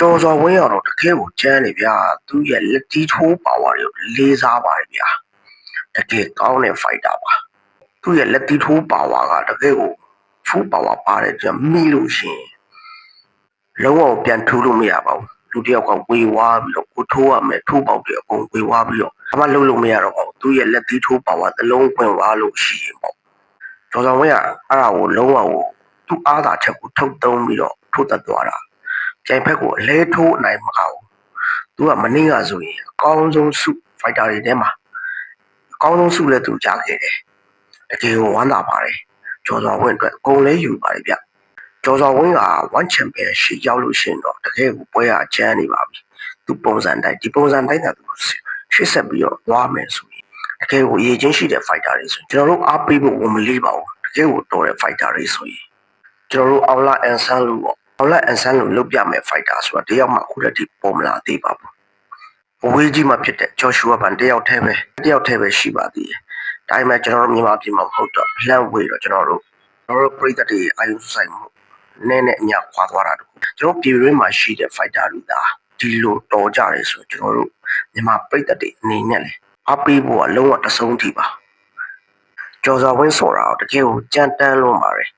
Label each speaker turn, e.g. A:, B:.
A: ကျော်စော်ဝင်းကတော့တကယ်ကိုကျန်းနေဗျာသူ့ရဲ့လက်တီးထိုးပါဝါတွေကိုလေးစားပါတယ်ဗျာတကယ်ကောင်းတဲ့ fighter ပါသူ့ရဲ့လက်တီးထိုးပါဝါကတကယ်ကိုဖူးပါဝါပါတယ်ကြမိလို့ရှိရင်လုံးဝပြန်ထူလို့မရပါဘူးလူတစ်ယောက်ကဝေဝါးပြီးတော့ကိုထိုးရမယ်ထိုးပေါက်တွေအကုန်ဝေဝါးပြီးတော့ဘာမှလုပ်လို့မရတော့ပါဘူးသူ့ရဲ့လက်တီးထိုးပါဝါသလုံးပွင့်သွားလို့ရှိရင်ပေါ့ကျော်စော်ဝင်းကအဲ့ဒါကိုလုံးဝကိုသူ့အားသာချက်ကိုထုတ်သုံးပြီးတော့ထိုးသက်သွားတာ ကြိုင်ဖက်ကိုအလဲထိုးအနိုင်မကောင်းသူကမနေ့ကဆိုရင်အကောင်းဆုံးစုဖိုက်တာတွေထဲမှာအကောင်းဆုံးစုလည်းသူကြားခဲ့တယ်တကယ်ကိုဝမ်းသာပါတယ်ကျော်စော်ဝင်းအတွက်အကုန်လဲယူပါတယ်ဗျကျော်စော်ဝင်းက1 champion ရှိရောက်လို့ရှိရင်တော့တကယ်ကိုပွဲရချမ်းနေပါပြီသူပုံစံတိုင်းဒီပုံစံတိုင်းကသူရှေ့ဆက်ပြီးတော့သွားမယ်ဆိုရင်တကယ်ကိုအရေးချင်းရှိတဲ့ fighter တွေဆိုရင်ကျွန်တော်တို့အားပေးဖို့ဝန်မလေးပါဘူးတကယ်ကိုတော်တဲ့ fighter တွေဆိုရင်ကျွန်တော်တို့အောင်လာအန်ဆန်လို့ပေါ့ အောင်လာအန်ဆန်လို့လုတ်ပြမယ်ဖိုက်တာဆိုတာတယောက်မှအခုတည်းကပေါ်မလာသေးပါဘူးအဝေးကြီးမှဖြစ်တဲ့ဂျော်ရှူဝါဘန်တယောက်တည်းပဲတယောက်တည်းပဲရှိပါသေးတယ်ဒါပေမဲ့ကျွန်တော်တို့မြန်မာပြည်မှာမဟုတ်တော့လန့်ဝေးတော့ကျွန်တော်တို့ကျွန်တော်တို့ပြည်သက်တွေအာယုဆိုင်မှုနည်းနည်းအညာခွာသွားတာတခုကျွန်တော်ပြည်တွင်းမှာရှိတဲ့ဖိုက်တာလူသားဒီလိုတော်ကြတယ်ဆိုကျွန်တော်တို့မြန်မာပြည်သက်တွေအနေနဲ့လေအပေးဖို့ကလုံးဝတဆုံးထိပါကျော်စာဝင်းဆိုတာတော့တကယ်ကိုကြမ်းတမ်းလွန်ပါတယ်